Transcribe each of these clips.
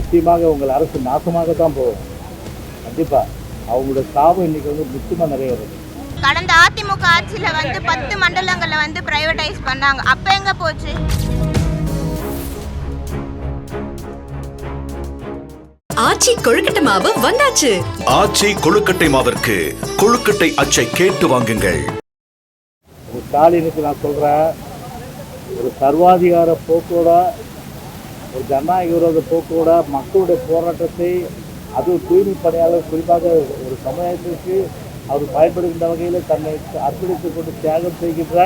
நிச்சயமாக உங்கள் அரசு நாசமாக தான் போகும். கண்டிப்பாக அவங்களோட சாபம் இன்னைக்கு வந்து நிச்சயமாக நிறைய வருது கடந்த அதிமுக ஆட்சியில வந்து பத்து மண்டலங்களை வந்து பிரைவேடைஸ் பண்ணாங்க. அப்ப எங்க போச்சு? ஆச்சி கொழுக்கட்டை மாவு வந்தாச்சு. ஆச்சி கொழுக்கட்டை மாவிற்கு கொழுக்கட்டை அச்சை கேட்டு வாங்குங்கள். ஒரு ஸ்டாலினுக்கு நான் சொல்கிறேன் ஒரு சர்வாதிகார போக்கோட ஒரு ஜனநாயக விரோத போக்கோட மக்களுடைய போராட்டத்தை அதுவும் தூய்மை பணியாளர் குறிப்பாக ஒரு சமுதாயத்திற்கு அவர் பயன்படுகின்ற வகையில் தன்னை அர்ப்பணித்துக் கொண்டு தியாகம் செய்கின்ற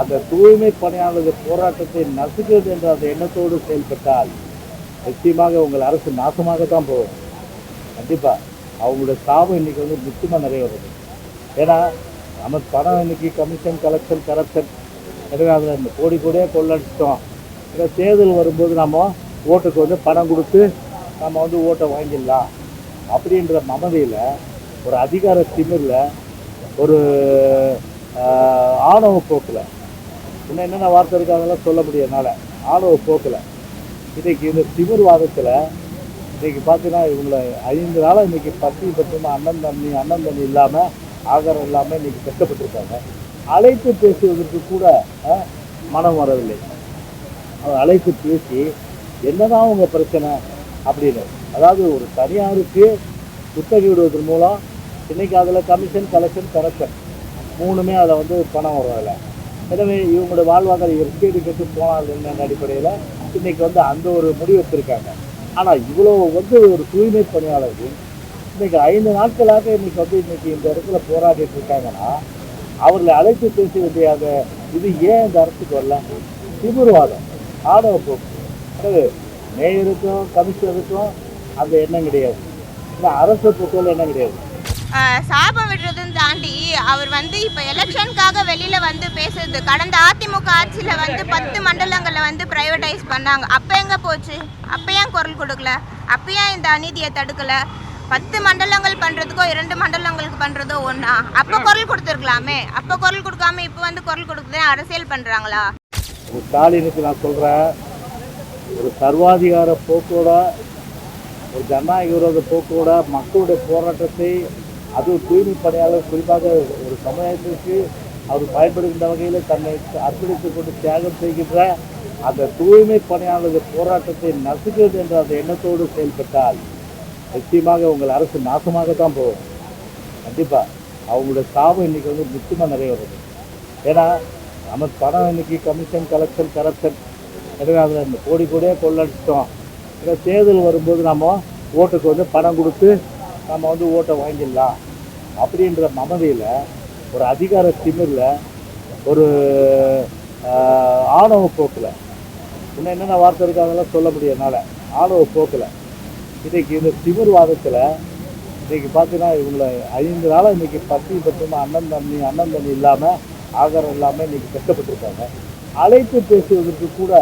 அந்த தூய்மை பணியாளர்கள் போராட்டத்தை நசுக்கிறது என்ற அந்த எண்ணத்தோடு செயல்பட்டால் நிச்சயமாக உங்கள் அரசு நாசமாக தான் போகும். கண்டிப்பாக அவங்களோட சாபம் இன்னைக்கு வந்து நிச்சயமாக நிறைய வருது. ஏன்னா நம்ம பணம் இன்னைக்கு கமிஷன் கலெக்ஷன் கரப்ஷன் எனவே அதில் இந்த கோடி கோடியாக கொள்ளடிச்சிட்டோம். தேர்தல் வரும்போது நம்ம ஓட்டுக்கு வந்து பணம் கொடுத்து நம்ம வந்து ஓட்டை வாங்கிடலாம். அப்படின்ற மமதையில் ஒரு அதிகார திமிரில் ஒரு ஆணவ போக்கில் இன்னும் என்னென்ன வார்த்தை இருக்காங்கலாம் சொல்ல முடியாதனால ஆணவ போக்கில் இன்றைக்கி இந்த திமிர்வாதத்தில் இன்றைக்கி பார்த்தீங்கன்னா இவங்களை ஐந்து நாளாக இன்றைக்கி பத்தி பத்துமா அண்ணன் தண்ணி அண்ணன் தண்ணி இல்லாமல் ஆகாரம் இல்லாமல் இன்றைக்கி கஷ்டப்பட்டிருக்காங்க. அழைத்து பேசுவதற்கு கூட மனம் வரவில்லை. அவர் அழைத்து பேசி என்னதான் உங்கள் பிரச்சனை? அப்படின்னு. அதாவது ஒரு தனியாருக்கு குத்தகை விடுவதன் மூலம் இன்னைக்கு அதில் கமிஷன் கலெக்ஷன் கரெக்ஷன் மூணுமே அதில் வந்து பணம் வரும் அதில். எனவே இவங்களோட வாழ்வாதார எஸ்கேடி கட்டு போனால் என்னென்ன அடிப்படையில் இன்றைக்கி வந்து அந்த ஒரு முடிவு எடுத்திருக்காங்க. ஆனால் இவ்வளோ வந்து ஒரு தூய்மை பணியாளர்கள் இன்றைக்கி ஐந்து நாட்களாக இன்றைக்கி வந்து இன்றைக்கி இந்த இடத்துல போராடிட்டு இருக்காங்கன்னா அவர்களை அழைத்து பேச வேண்டிய இது ஏன் இந்த அரசுக்கு வரல? திமிர்வாதம். ஆணவ போக்கு மேயருக்கும் கமிஷனருக்கும் அந்த எண்ணம் கிடையாது. இல்லை அரசை பொறுத்தவரை எண்ணம் கிடையாது. ஆஹ் சாபம் விடுறதுன்னு தாண்டி அவர் வந்து இப்ப எலெக்ஷனுக்காக வெளியில வந்து பேசுறது. கடந்த அதிமுக ஆட்சியில வந்து பத்து மண்டலங்களை வந்து பிரைவேடைஸ் பண்ணாங்க. அப்ப எங்க போச்சு? அப்ப ஏன் குரல் கொடுக்கல? அப்ப ஏன் இந்த அநீதியை தடுக்கல? பத்து மண்டலங்கள் பண்றதுக்கோ இரண்டு மண்டலங்களுக்கு பண்றதோ ஒண்ணா? அப்ப குரல் கொடுத்துருக்கலாமே. அப்ப குரல் கொடுக்காம இப்ப வந்து குரல் கொடுக்குது அரசியல் பண்றாங்களா? ஸ்டாலினுக்கு நான் சொல்கிறேன் ஒரு சர்வாதிகார போக்கோட ஒரு ஜனநாயக விரோத போக்கோட மக்களுடைய போராட்டத்தை அதுவும் தூய்மை பணியாளர் குறிப்பாக ஒரு சமுதாயத்திற்கு அவர் பயன்படுகின்ற வகையில் தன்னை அர்ப்பணித்துக் கொண்டு தியாகம் செய்கின்ற அந்த தூய்மை பணியாளர்கள் போராட்டத்தை நசுக்கிறது என்ற அந்த எண்ணத்தோடு செயல்பட்டால் நிச்சயமாக உங்கள் அரசு நாசமாக தான் போகும். கண்டிப்பாக அவங்களோட சாபம் இன்றைக்கி வந்து நிச்சயமாக நிறைய வருது ஏன்னா நம்ம பணம் இன்னைக்கு கமிஷன் கலெக்ஷன் கரப்ஷன் எனவே அதில் இந்த கோடி கோடியாக கொள்ளடிச்சிட்டோம். இல்லை தேர்தல் வரும்போது நம்ம ஓட்டுக்கு வந்து பணம் கொடுத்து நம்ம வந்து ஓட்டை வாங்கிடலாம். அப்படின்ற மமதையில் ஒரு அதிகார திமிரில் ஒரு ஆணவ போக்கில் இன்னும் என்னென்ன வார்த்தை இருக்கு அதெல்லாம் சொல்ல முடியும் என்னால். ஆணவ போக்கில். இன்றைக்கி இந்த திமிர்வாதத்தில் இன்றைக்கி பார்த்தீங்கன்னா இவங்களை ஐந்து நாளாக இன்றைக்கி பத்தி பத்தமாக அண்ணன் தண்ணி அண்ணன் தண்ணி இல்லாமல் ஆகாரம் இல்லாமல் இன்னைக்கு கஷ்டப்பட்டிருக்காங்க அழைத்து பேசுவதற்கு கூட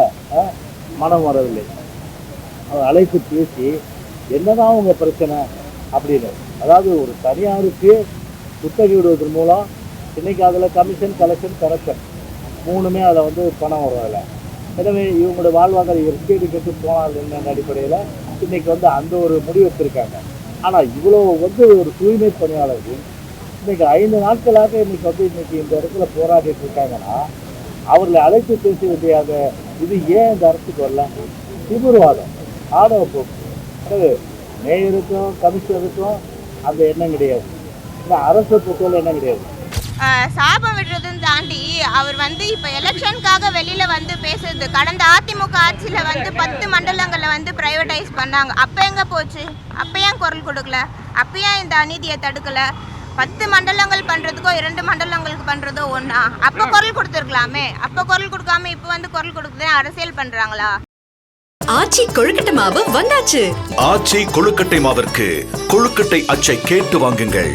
மனம் வரவில்லை. அவர் அழைத்து பேசி என்னதான் உங்கள் பிரச்சனை? அப்படின்னு. அதாவது ஒரு தனியாருக்கு குத்தகை விடுவதன் மூலம் இன்னைக்கு அதில் கமிஷன் கலெக்ஷன் கரெக்ஷன் மூணுமே அதில் வந்து பணம் வரும் அதில் எனவே இவங்களோட வாழ்வாதார எஸ்கேடி கேட்டு போனால் என்ன அடிப்படையில் இன்னைக்கு வந்து அந்த ஒரு முடிவு எடுத்திருக்காங்க. ஆனால் இவ்வளோ வந்து ஒரு தூய்மை பணியாளர்கள் இன்னைக்கு ஐந்து நாட்களாக இன்னைக்கு வந்து இன்னைக்கு இந்த இடத்துல போராடிட்டு இருக்காங்கன்னா அவர்களை அழைத்து பேச வேண்டியாத இது ஏன் இந்த அரசுக்கு வரல? திமிர்வாதம் ஆணவ போக்கு. மேயருக்கும் கமிஷனருக்கும் அந்த எண்ணம் கிடையாது. இல்லை அரசை பொறுத்தவரை எண்ணம் கிடையாது. சாபம் விடுறதுன்னு தாண்டி அவர் வந்து இப்ப எலெக்ஷனுக்காக வெளியில வந்து பேசுறது கடந்த அதிமுக ஆட்சியில வந்து பத்து மண்டலங்களை வந்து பிரைவேடைஸ் பண்ணாங்க. அப்ப எங்க போச்சு? அப்ப ஏன் குரல் கொடுக்கல? அப்போ ஏன் இந்த அநீதியை தடுக்கல? பத்து மண்டலங்கள் பண்றதுக்கோ இரண்டு மண்டலங்களுக்கு பண்றதோ ஒண்ணா? அப்ப குரல் கொடுத்துருக்கலாமே. அப்ப குரல் கொடுக்காம இப்ப வந்து குரல் கொடுக்குது அரசியல் பண்றாங்களா? ஆச்சி கொழுக்கட்டை மாவு வந்தாச்சு. ஆச்சி கொழுக்கட்டை மாவிற்கு கொழுக்கட்டை அச்சை கேட்டு வாங்குங்கள்.